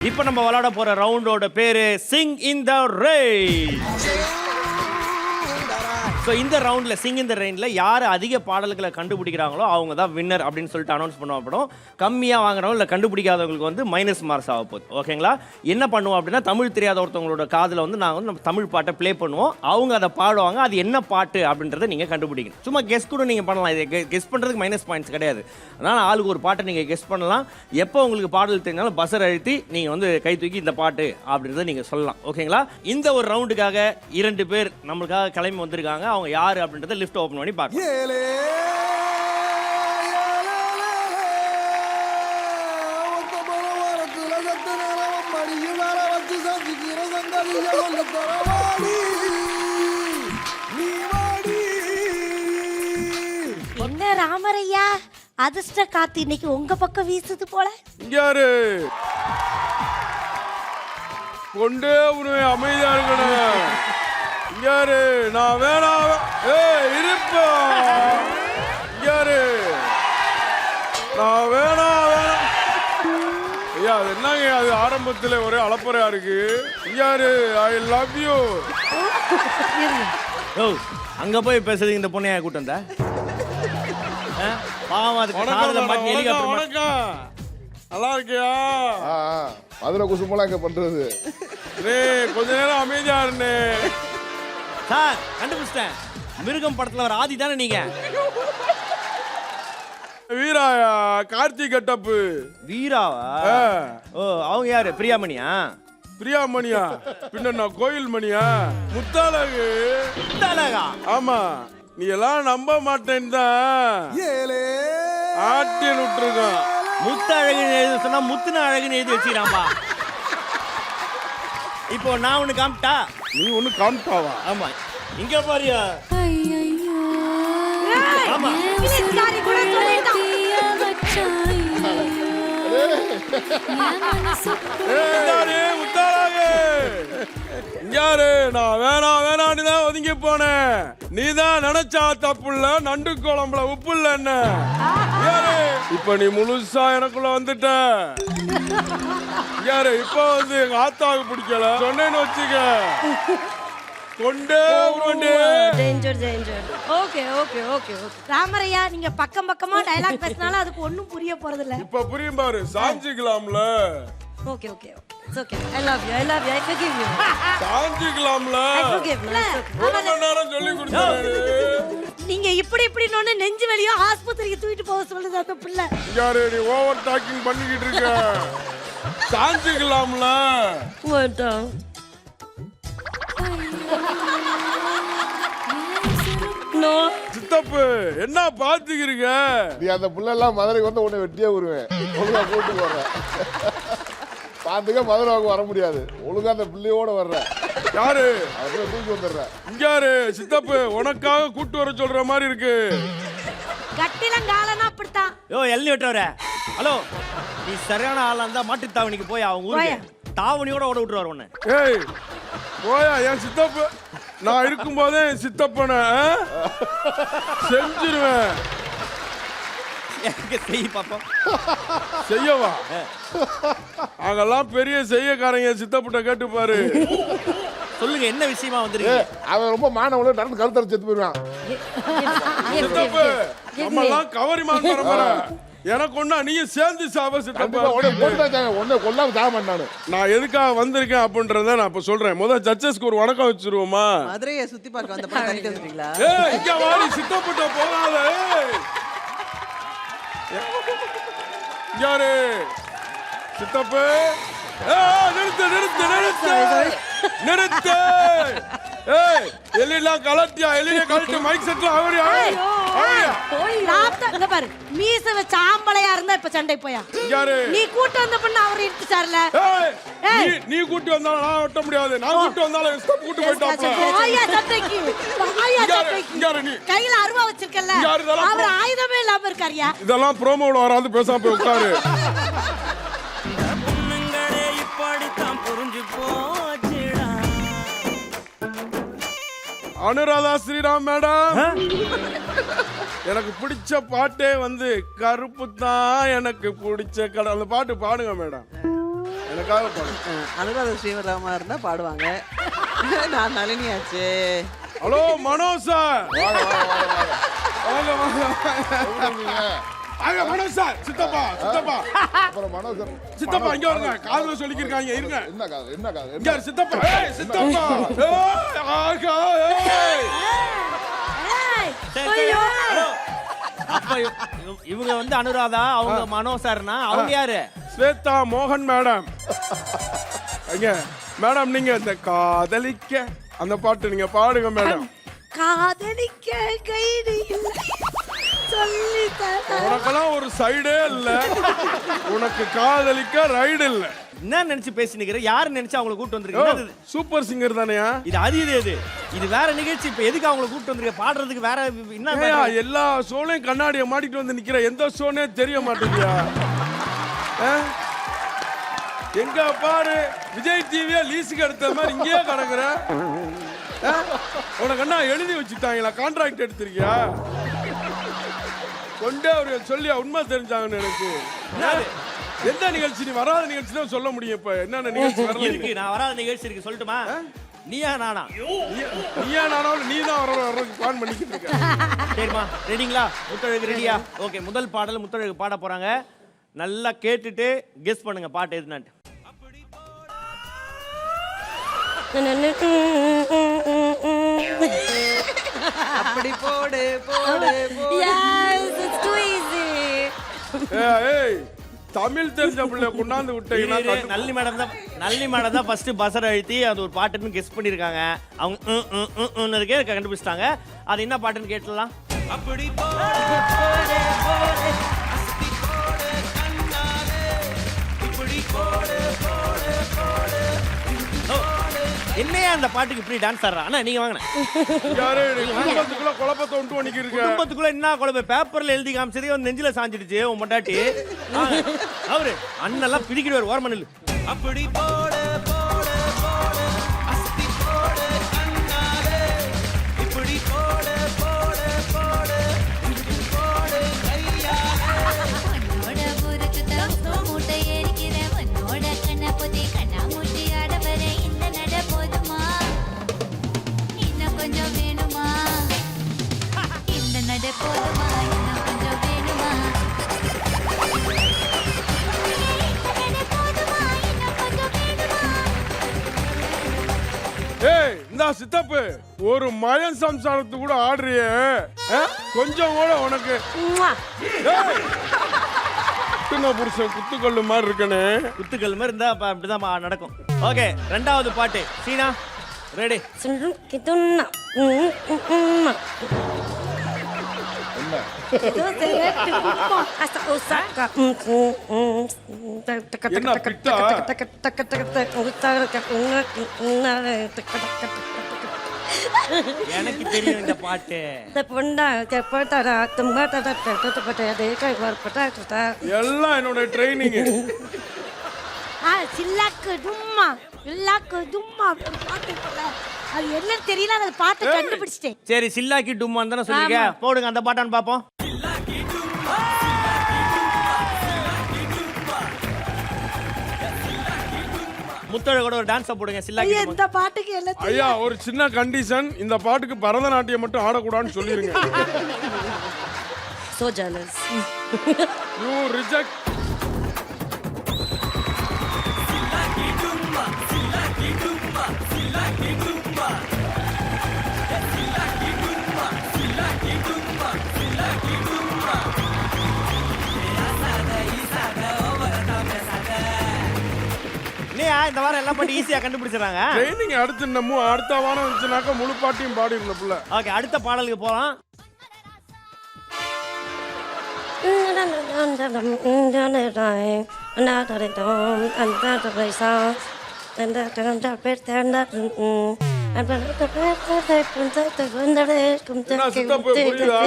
இப்போ நம்ம விளையாட போற ரவுண்டோட பேரு சிங் இன் த ரே ஸோ இந்த ரவுண்டில் சிங் இந்த ரெயினில் யார் அதிக பாடல்களை கண்டுபிடிக்கிறாங்களோ அவங்க தான் வின்னர் அப்படின்னு சொல்லிட்டு அனௌன்ஸ் பண்ணுவோம் கம்மியாக வாங்குறவங்க இல்லை கண்டுபிடிக்காதவங்களுக்கு வந்து மைனஸ் மார்க்ஸ் ஆக போகுது. ஓகேங்களா என்ன பண்ணுவோம் அப்படின்னா தமிழ் தெரியாத ஒருத்தவங்களோட காதில் வந்து நாங்கள் வந்து நம்ம தமிழ் பாட்டை ப்ளே பண்ணுவோம். அவங்க அதை பாடுவாங்க. அது என்ன பாட்டு அப்படின்றத நீங்கள் கண்டுபிடிக்கணும். சும்மா கெஸ் கூட நீங்கள் பண்ணலாம். இது கெஸ் பண்ணுறதுக்கு மைனஸ் பாயிண்ட்ஸ் கிடையாது. அதனால் ஆளுக்கு ஒரு பாட்டை நீங்கள் கெஸ் பண்ணலாம். எப்போ உங்களுக்கு பாடல் தெரிஞ்சாலும் பஸ்ஸர் அழுத்தி நீங்கள் வந்து கை தூக்கி இந்த பாட்டு அப்படின்றத நீங்கள் சொல்லலாம். ஓகேங்களா இந்த ஒரு ரவுண்டுக்காக இரண்டு பேர் நம்மளுக்காக கிளம்பி வந்திருக்காங்க. அவங்க யார் அப்படின்றத லிஃப்ட் ஓப்பன் பண்ணி பார்க்கலாம் ஏலே என்ன ராமரையா? அதிர்ஷ்ட காத்து இன்னைக்கு உங்க பக்கம் வீசுது போல. யாரு? கொண்டே உனவே அமைதியா இருக்கணும். யாரு நான் வேணாம் ஏ இருப்பா. யாரு நான் வேணாம் வேணாம் ஐயா அது என்னங்க அது ஆரம்பத்துல ஒரே அலப்பறையா இருக்கு? யாரு ஐ லவ் யூ ஓ அங்க போய் பேசுறதுக்கு இந்த பொண்ணையா கூட்டம் ஆ? பாவம் அதுக்கு காதுல மாட்டி வணக்கம் ஹெலிகாப்டர் மாட்டி- வணக்கம் நல்லா இருக்கியா? ஆ மதுரை குசுமெல்லாம் இங்க பண்றது. டேய் கொஞ்ச நேரம் அமைதியா இருந்தே. சார் கண்டுபிடிச்சிட்டேன். மிருகம் படத்துல வர ஆதி தானே நீங்க? வீராயா கார்த்திக் கட்டப்பு. வீராவா. ஓ அவங்க யாரு? பிரியாமணியா? பிரியா மணியா பின்ன நான் கோயில் மணியா முத்தாளகு அழகா ஆமா. நீ எல்லாம் நம்ப மாட்டேன்னு தான் ஏலே. ஆட்டி விட்டுருக்கான். முத்து அழகுன்னு எழுத சொன்னா முத்துன அழகுன்னு எழுதி வச்சுக்கிறான்பா. இப்போ நான் ஒண்ணு காமிட்டா? நீ ஒண்ணு காமிட்டாவா? ஆமா. இங்க பாரியா. ஆமா. யாரு நான் வேணாம் வேணான்னு தான் ஒதுங்கி போனேன். நீ தான் நினைச்சா தப்புல நண்டு குழம்புல உப்பு இல்ல என்ன யாரு இப்ப நீ முழுசா எனக்குள்ள வந்துட்ட. யாரு இப்ப வந்து எங்க ஆத்தாவுக்கு பிடிக்கல? சொன்னேன்னு வச்சுக்க. கொண்டே உருண்டே. Danger, danger. Okay, okay, okay, okay. ராமரையா நீங்க பக்கம் பக்கமா டயலாக் பேசினாலும் அதுக்கு ஒண்ணும் புரிய போறது இல்ல இப்ப புரியும் பாரு சாஞ்சிக்கலாம்ல. Okay okay okay I love you I love you I forgive you. சாஞ்சிக்கலாம்ல. ஐ forgive you ஒரு மணி நேரம் சொல்லி கொடுத்தாரு நீங்க இப்படி இப்படி நெஞ்சு வலியோ ஆஸ்பத்திரிக்கு தூக்கிட்டு போக சொல்லுது அந்த பிள்ளை. யாரு நீ ஓவர் டாக்கிங் பண்ணிக்கிட்டு இருக்க? சாஞ்சிக்கலாம்ல வேண்டாம் நோ. சித்தப்பு என்ன பாத்துக்கிறீங்க? நீ அந்த புள்ள எல்லாம் மதுரைக்கு வந்து உன்னை வெட்டியே விடுவேன் ஒழுங்கா கூட்டு போடுறேன் பாத்துக்க மதுரை வாங்க வர முடியாது. ஒழுங்கா அந்த பிள்ளையோட வர்ற. யாரு? அப்படியே தூக்கி வந்துடுறேன் இங்க யாரு? சித்தப்பு உனக்காக கூட்டு வர சொல்ற மாதிரி இருக்கு. கட்டிலங்காலனா அப்படித்தான். யோ எள்ளி விட்டுறவர. ஹலோ. நீ சரியான ஆளா இருந்தா மாட்டு தாவணிக்கு போய் அவங்க ஊருக்கு தாவணியோட ஓட விட்டுருவார் உன்னை. ஏய் போயா என் சித்தப்பு நான் இருக்கும்போதே என் சித்தப்பனை? செஞ்சிருவேன். செய் பாப்போம். செய்யவா? அங்கெல்லாம் பெரிய செய்யக்காரங்க சித்தப்பிட்ட கேட்டு பாரு. சொல்லுங்க என்ன விஷயமா ஏ வந்திருக்கீங்க அவன் ரொம்ப மானவள நடந்து கழுத்தரை செத்து நம்ம எல்லாம் கவரிமான் பரம்பரை. எனக்கு ஒண்ணா நீயும் சேர்ந்து சாவ கண்டிப்பா உடனே சித்தப்பா கொண்டாச்சாங்க உடனே கொல்லாம சாக நான் எதுக்காக வந்திருக்கேன் அப்படின்றத நான் இப்ப சொல்றேன். முதல் ஜட்ஜஸ்க்கு ஒரு வணக்கம் வச்சிருவோமா? மதுரையை சுத்தி பார்க்க வந்த படம் தள்ளிட்டு வந்துட்டீங்களா? ஏய் இங்க வாடி சித்தப்பட்ட போகாத. யாரு சித்தப்பு. நிறுத்து நிறுத்து நிறுத்து. நிறுத்து. ஏய் எல்லாம் கலட்டியா எல்லாம் கலட்டி மைக் செட்ல அவரி சாப்பிட்டா இங்க பாரு மீச வச்ச ஆம்பளையா இருந்தா இப்ப சண்டை போயா? யாரு? நீ கூட்டு வந்த பொண்ணு அவர் இட்டுச்சார்ல ஏய். நீ கூட்டி வந்தாலும் நான் வெட்ட முடியாது. நான் கூட்டி வந்தாலும் ஸ்டெப் கூட்டி போயிட்டாப்ல வாயா சட்டைக்கு யாரு? நீ? கையில அருவா வச்சிருக்கல அவர் ஆயுதமே இல்லாம இருக்காருயா? இதெல்லாம் ப்ரோமோல வராது பேசாம போய் உட்காரு. பொண்ணுங்களே இப்படித்தான் புரிஞ்சு போச்சுடா. அனுராதா ஸ்ரீராம் மேடம். எனக்கு பிடிச்ச பாட்டே வந்து கருப்பு தான் எனக்கு பிடிச்ச கடை அந்த பாட்டு பாடுங்க மேடம். எனக்காக பாடு. அஹ், அனுராதா ஸ்ரீவராமா இருந்தா பாடுவாங்க. நான் நளினி ஆச்சு ஹலோ மனோஜ் சார். வாங்க வாங்க வாங்க வாங்க. வாங்க வாங்க? வாங்க. மனோஜ் சார் சித்தப்பா சித்தப்பா. அப்புறம் மனோஜர் சித்தப்பா இங்க வருங்க காதுல சொல்லிக்கிருக்காங்க இருங்க. என்ன காது என்ன காது? இங்க சித்தப்பா? ஏய் சித்தப்பா. ஏய் ஆகா ஏய். ஏய், சரி, சரி. ஐயோ. இவங்க வந்து அனுராதா அவங்க மனோ சார்னா அவங்க யாரு? ஸ்வேதா மோகன் மேடம். ஐயா மேடம் நீங்க இந்த காதலிக்க அந்த பாட்டு நீங்க பாடுங்க மேடம். காதலிக்க கைடு இல்லை. சொல்லி உனக்கெல்லாம் ஒரு சைடே இல்ல. உனக்கு காதலிக்க ரைடு இல்ல. என்ன நினைச்சு பேசினுக்கிற? யாரு நினைச்சு அவங்கள கூட்டு வந்திருக்கீங்க? சூப்பர் சிங்கர் தானேயா? இது அது இது இது. இது வேற நிகழ்ச்சி. இப்ப எதுக்கு அவங்கள கூட்டு வந்திருக்க? பாடுறதுக்கு வேற என்ன? எல்லா ஷோலையும் கண்ணாடியை மாட்டிட்டு வந்து நிக்கிற. எந்த ஷோனே தெரிய மாட்டேங்கியா எங்க பாரு விஜய் டிவியே லீஸுக்கு எடுத்த மாதிரி இங்கேயே கிடக்குற? உனக்கு என்ன எழுதி வச்சுட்டாங்களா? கான்ட்ராக்ட் எடுத்திருக்கியா? கொண்டே ஒரு சொல்லியா உண்மை தெரிஞ்சாங்கன்னு எனக்கு? எந்த நிகழ்ச்சி? நீ வராத நிகழ்ச்சி தான் சொல்ல முடியும் இப்ப. என்னென்ன நிகழ்ச்சி வரல இருக்கு நான் வராத நிகழ்ச்சி இருக்கு சொல்லட்டுமா? நீயா நானா? நீயா நானாலும் நீ தான் வர வர்றதுக்கு பிளான் பண்ணிக்கிட்டு இருக்க. சரிம்மா ரெடிங்களா முத்தழகு ரெடியா ஓகே முதல் பாடல் முத்தழகு பாட போறாங்க. நல்லா கேட்டுட்டு கெஸ் பண்ணுங்க பாட்டு எதுனாட்டு அப்படி போடு போடு போடு. Yes, it's too easy. ஏய், ஏய். தமிழ் தெரிஞ்ச பிள்ளை கொண்டாந்து விட்டீங்கன்னா நல்லி மேடம் தான் நல்லி மேடம் தான் ஃபர்ஸ்ட் பசர் அழுத்தி அது ஒரு பாட்டுன்னு கெஸ் பண்ணிருக்காங்க. அவங்க ம், ம், ம், ம்னு இருக்கே கண்டுபிடிச்சிட்டாங்க. அது என்ன பாட்டுன்னு கேட்டுடலாம். ஓ, என்னையா அந்த பாட்டுக்கு இப்படி டான்ஸ் ஆடுறா? அண்ணா நீங்க வாங்கின யாரு? குடும்பத்துக்குள்ள குழப்பத்தை உண்டு இருக்க குடும்பத்துக்குள்ள என்ன குழப்ப பேப்பர்ல எழுதி காமிச்சதே வந்து நெஞ்சில சாஞ்சிடுச்சு உன் பொண்டாட்டி. ஆ, அவரு அண்ணெல்லாம் பிரிக்கிடுவார் ஓரமா நில்லு. உன்னோட சித்தப்பு ஒரு மயன் சம்சாரத்து கூட ஆடுறியே ஆ? கொஞ்சம் கூட உனக்கு குத்துன புருஷன் குத்துக்கல்லு மாதிரி இருக்கனே குத்துக்கள் மாதிரி இருந்தா அப்ப அப்படிதான் நடக்கும் ஓகே ரெண்டாவது பாட்டு சீனா ரெடி கிதுன்னா. என்ன பிட்டா? எனக்கு தெரியும் இந்த பாட்டு. இந்த பொண்ணா, பொண்ணா, தும்மா, தட, தட, தட, தட, அதே கை வரப்பட்டா, தட. எல்லாம் என்னோட ட்ரைனிங் ஆ, சில்லாக்கு தும்மா சில்லாக்கு தும்மா பாட்டு. அது என்னன்னு தெரியல அந்த பாட்டை கண்டுபிடிச்சிட்டேன். சரி சில்லாக்கி டும்மான்னு தானே சொல்லிருக்க? போடுங்க அந்த பாட்டான்னு பாப்போம். முத்தழகோட ஒரு டான்ஸ் போடுங்க சில்லாக்கி ஐயா. இந்த பாட்டுக்கு எல்லாம் ஐயா ஒரு சின்ன கண்டிஷன் இந்த பாட்டுக்கு பரதநாட்டியம் மட்டும் ஆடக்கூடாதுன்னு சொல்லிருங்க சோ ஜாலஸ் யூ ரிஜெக்ட் இல்லையா இந்த வாரம் எல்லாம் பாட்டு ஈஸியா கண்டுபிடிச்சிடறாங்க? ட்ரைனிங் அடுத்து இன்னமும் அடுத்த வாரம் வந்துச்சுனாக்கா முழு பாட்டியும் பாடி இருந்த புள்ள. ஓகே அடுத்த பாடலுக்கு போலாம். புரியுதா?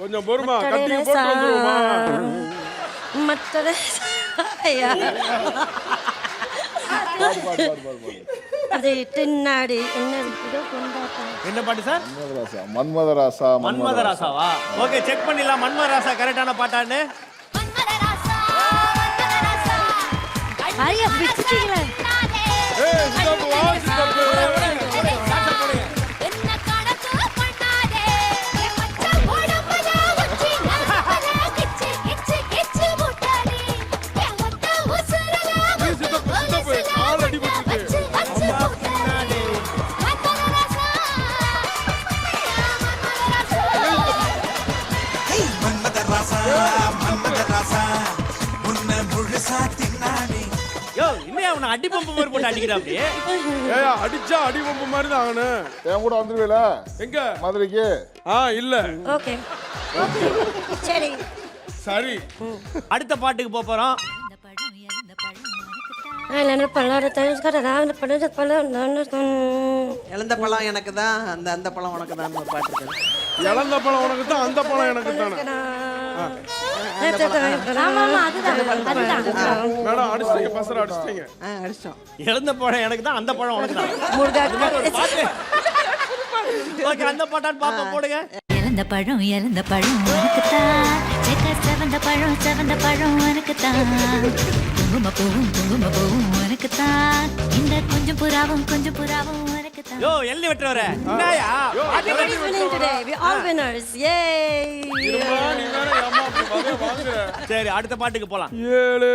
கொஞ்சம் பொறுமா கட்டி போட்டு அது பின்னாடி என்ன இதோ? கொண்டாட்டம். என்ன பாட்டு சார்? மன்மதராசா மன்மதராசா மன்மதராசாவா? ஓகே செக் பண்ணிடலாம். மன்மதராசா கரெக்டான பாட்டான்னு. மன்மதராசா மன்மதராசா. ஐயா அடி பம்பு மாதிரி போட்டு அடிக்கிறா அப்படியே ஏய் அடிச்சா அடி பம்பு மாதிரி தான் ஆகணு என் கூட வந்துருவேல? எங்க? மதுரைக்கு? ஆ இல்ல. ஓகே. சரி. சரி. அடுத்த பாட்டுக்கு போப் போறோம். இழந்த பழம் எனக்கு தான் அந்த அந்த பழம் உனக்கு தான் பாட்டு இழந்த பழம் உனக்கு தான் அந்த பழம் எனக்கு தானே? மேடம் அடிச்சிட்டீங்க பசர அடிச்சிட்டீங்க. ஆ அடிச்சோம் இழந்த பழம் எனக்கு தான் அந்த பழம் உனக்கு தான். முருகா பாட்டு. ஓகே அந்த பாட்டான்னு பாப்பா போடுங்க. இறந்த பழம் இறந்த பழம் உனக்குத்தான் செக்க செவந்த பழம் செவந்த பழம் உனக்குத்தான் குங்கும பூவும் குங்கும பூவும் உனக்குத்தான் இந்த கொஞ்சம் புறாவும் கொஞ்சம் புறாவும் யோ எள்ளி வெட்டுறவர என்னயா Everybody's winning today. We're all winners. Yay! சரி அடுத்த பாட்டுக்கு போலாம் ஏழு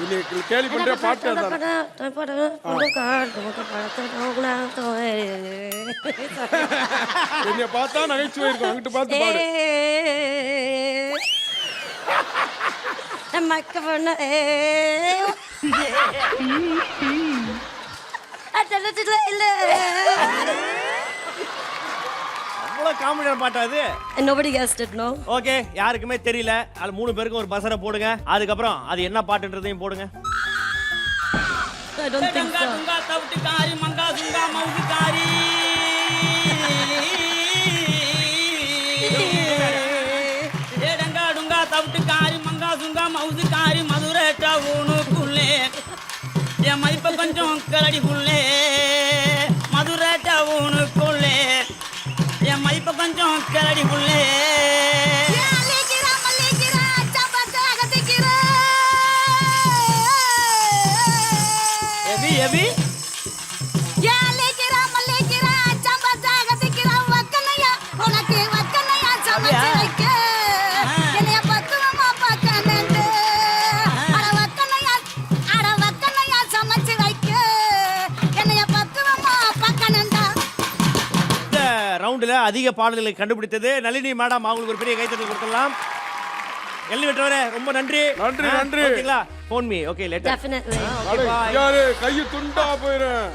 நீ கேள்வி பண்ற பாட்டு அதான் என்னைய பார்த்தா நகைச்சுவை இருக்கும் அங்கிட்டு பார்த்து பாடு microphone. அவ்வளவு காமெடியான பாட்டா அது And nobody guessed it, no? Okay யாருக்குமே தெரியல அது மூணு பேருக்கும் ஒரு பசரை போடுங்க அதுக்கப்புறம் அது என்ன பாட்டுன்றதையும் போடுங்க think so. டுங்கா தவிட்டுக்காரி மங்கா சுங்கா மவுசுக்காரி ஏடங்கா சுங்கா மவுசுக்காரி மதுரை டவுனுக்குள்ளே என் மதிப்பை கொஞ்சம் கரடிக்குள்ளே. புள்ளே மதுரை டவுனுக்குள்ளே என் மதிப்பை கொஞ்சம் கரடிக்குள்ளே. புள்ளே எபி எபி? அதிக பாடல்களை கண்டுபிடித்தது. நளினி மேடம் அவங்களுக்கு ஒரு பெரிய கைத்தட்டல் கொடுத்துடலாம். எள்ளி வெட்டுறவரே ரொம்ப நன்றி. நன்றி, நன்றி. ஓகேங்களா? Phone me okay later Definitely. யாரு? கையை துண்டா போயிரும்